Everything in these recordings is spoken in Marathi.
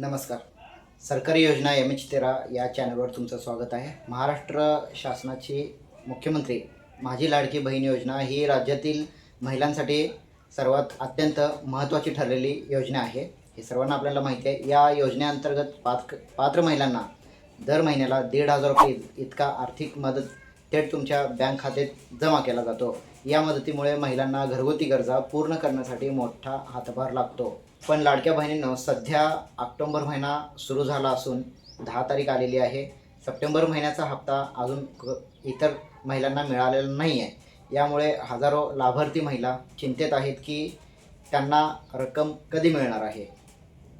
नमस्कार. सरकारी योजना एम एच तेरा या चॅनलवर तुमचं स्वागत आहे. महाराष्ट्र शासनाची मुख्यमंत्री माझी लाडकी बहीण योजना ही राज्यातील महिलांसाठी सर्वात अत्यंत महत्त्वाची ठरलेली योजना आहे. हे सर्वांना आपल्याला माहिती आहे. या योजनेअंतर्गत पात्र पात्र महिलांना दर महिन्याला दीड हजार रुपये इतका आर्थिक मदत थेट तुमच्या बँक खात्यात जमा केला जातो. या मदतीमुळे महिलांना घरगुती गरजा पूर्ण करण्यासाठी मोठा हातभार लागतो. पण लाडक्या बहिणींनो सध्या ऑक्टोंबर महिना सुरू झाला असून दहा तारीख आलेली आहे. सप्टेंबर महिन्याचा हप्ता अजून क- इतर महिलांना मिळालेला नाही आहे यामुळे हजारो लाभार्थी महिला चिंतेत आहेत की त्यांना रक्कम कधी मिळणार आहे?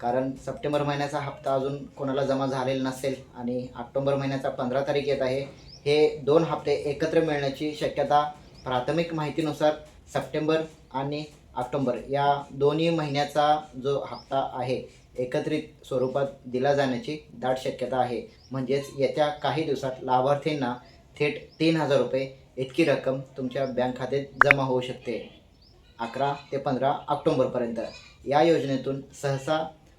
कारण सप्टेंबर महिन्याचा हप्ता अजून कोणाला जमा झालेला नसेल आणि ऑक्टोंबर महिन्याचा पंधरा तारीख येत आहे हे दोन हप्ते एकत्र मिळण्याची शक्यता प्राथमिक माहितीनुसार सप्टेंबर आणि ऑक्टोंबर या दोन्ही महिन्याचा जो हप्ता आहे एकत्रित स्वरूपात दिला जाण्याची दाट शक्यता आहे. म्हणजेच येत्या काही दिवसात लाभार्थींना थेट तीन हजार रुपये इतकी रक्कम तुमच्या बँक खात्यात जमा होऊ शकते. अकरा ते पंधरा ऑक्टोंबरपर्यंत. या योजनेतून सहसा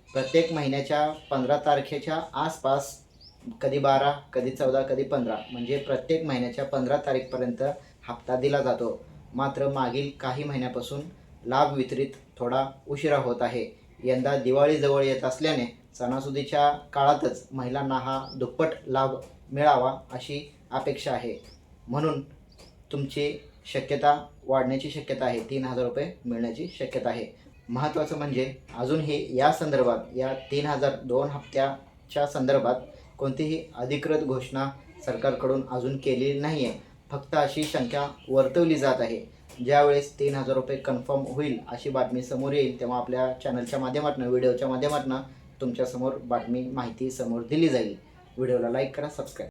प्रत्येक महिन्याच्या पंधरा तारखेच्या आसपास कधी बारा कधी चौदा कधी पंधरा. म्हणजे प्रत्येक महिन्याच्या पंधरा तारीखपर्यंत हप्ता दिला जातो. मात्र मागील काही महिन्यापासून लाभ वितरित थोडा उशिरा होत आहे. यंदा दिवाळी जवळ येत असल्याने सणासुदीच्या काळातच महिलांना हा दुप्पट लाभ मिळावा अशी अपेक्षा आहे. म्हणून तुमची शक्यता वाढण्याची शक्यता आहे. तीन हजार रुपये मिळण्याची शक्यता आहे. महत्त्वाचं म्हणजे अजूनही या संदर्भात या तीन हजार दोन हप्त्याच्या संदर्भात कोणतीही अधिकृत घोषणा सरकारकडून अजून केलेली नाही आहे फक्त अशी संख्या वर्तवली जात आहे. ज्यावेळेस तीन हजार रुपये कन्फर्म होईल अशी बातमी समोर येईल तेव्हा आपल्या चॅनलच्या माध्यमातून व्हिडिओच्या माध्यमातून तुमच्यासमोर बातमी माहिती समोर दिली जाईल. व्हिडिओला लाईक करा सबस्क्राईब